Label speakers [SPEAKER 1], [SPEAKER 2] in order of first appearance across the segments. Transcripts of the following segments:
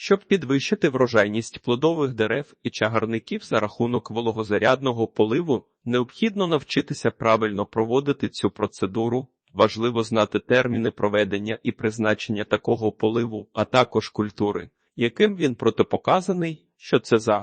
[SPEAKER 1] Щоб підвищити врожайність плодових дерев і чагарників за рахунок вологозарядного поливу, необхідно навчитися правильно проводити цю процедуру. Важливо знати терміни проведення і призначення такого поливу, а також культури, яким він протипоказаний, що це за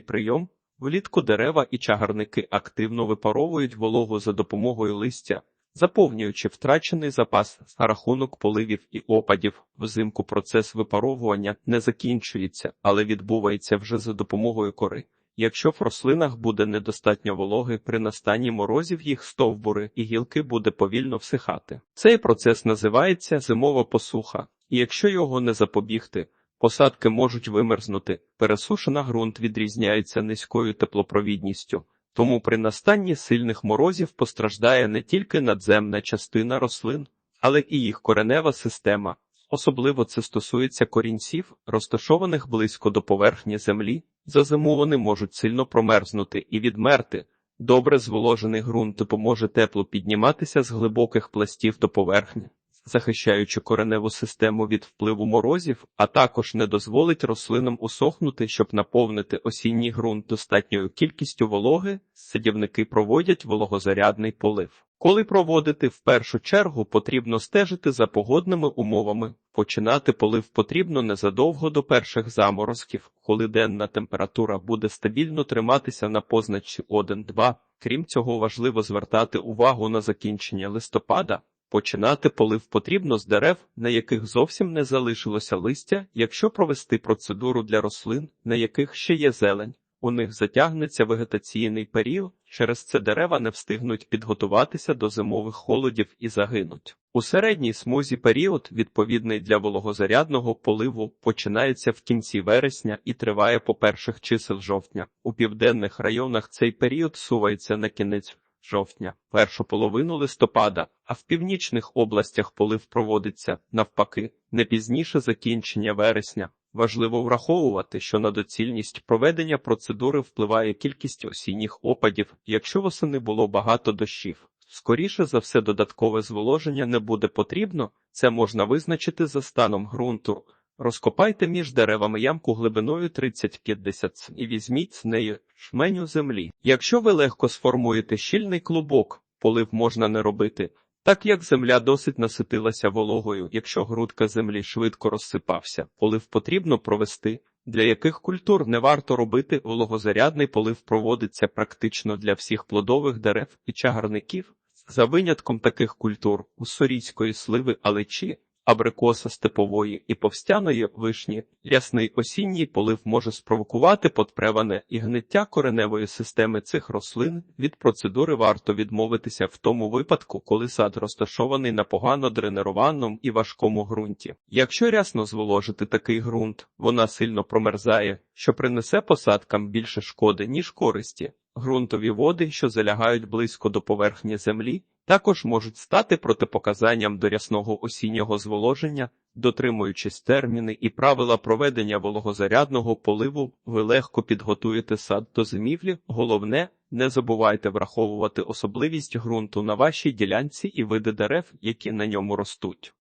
[SPEAKER 1] прийом. Влітку дерева і чагарники активно випаровують вологу за допомогою листя, заповнюючи втрачений запас за рахунок поливів і опадів. Взимку процес випаровування не закінчується, але відбувається вже за допомогою кори. Якщо в рослинах буде недостатньо вологи, при настанні морозів їх стовбури і гілки буде повільно всихати. Цей процес називається зимова посуха, і якщо його не запобігти, посадки можуть вимерзнути. Пересушена ґрунт відрізняється низькою теплопровідністю, тому при настанні сильних морозів постраждає не тільки надземна частина рослин, але і їх коренева система. Особливо це стосується корінців, розташованих близько до поверхні землі. За зиму вони можуть сильно промерзнути і відмерти. Добре зволожений ґрунт допоможе теплу підніматися з глибоких пластів до поверхні, захищаючи кореневу систему від впливу морозів, а також не дозволить рослинам усохнути, щоб наповнити осінній ґрунт достатньою кількістю вологи, садівники проводять вологозарядний полив. Коли проводити в першу чергу потрібно стежити за погодними умовами. Починати полив потрібно незадовго до перших заморозків, коли денна температура буде стабільно триматися на позначці 1-2. Крім цього, важливо звертати увагу на закінчення листопада. Починати полив потрібно з дерев, на яких зовсім не залишилося листя, якщо провести процедуру для рослин, на яких ще є зелень. У них затягнеться вегетаційний період, через це дерева не встигнуть підготуватися до зимових холодів і загинуть. У середній смузі період, відповідний для вологозарядного поливу, починається в кінці вересня і триває по перших чисел жовтня. У південних районах цей період сувається на кінець жовтня, першу половину листопада, а в північних областях полив проводиться навпаки, не пізніше закінчення вересня. Важливо враховувати, що на доцільність проведення процедури впливає кількість осінніх опадів, якщо восени було багато дощів. Скоріше за все, додаткове зволоження не буде потрібно, це можна визначити за станом ґрунту. Розкопайте між деревами ямку глибиною 30-50 см і візьміть з неї шменю землі. Якщо ви легко сформуєте щільний клубок, полив можна не робити, так як земля досить наситилася вологою, якщо грудка землі швидко розсипався, полив потрібно провести. Для яких культур не варто робити вологозарядний полив проводиться практично для всіх плодових дерев і чагарників, за винятком таких культур уссорійської сливи алечі, абрикоса степової і повстяної вишні, рясний осінній полив може спровокувати подпреване і гниття кореневої системи цих рослин. Від процедури варто відмовитися в тому випадку, коли сад розташований на погано дренерованому і важкому ґрунті. Якщо рясно зволожити такий ґрунт, вона сильно промерзає, що принесе посадкам більше шкоди, ніж користі. Ґрунтові води, що залягають близько до поверхні землі, також можуть стати протипоказанням до рясного осіннього зволоження, дотримуючись терміни і правила проведення вологозарядного поливу, ви легко підготуєте сад до зимівлі. Головне, не забувайте враховувати особливість ґрунту на вашій ділянці і види дерев, які на ньому ростуть.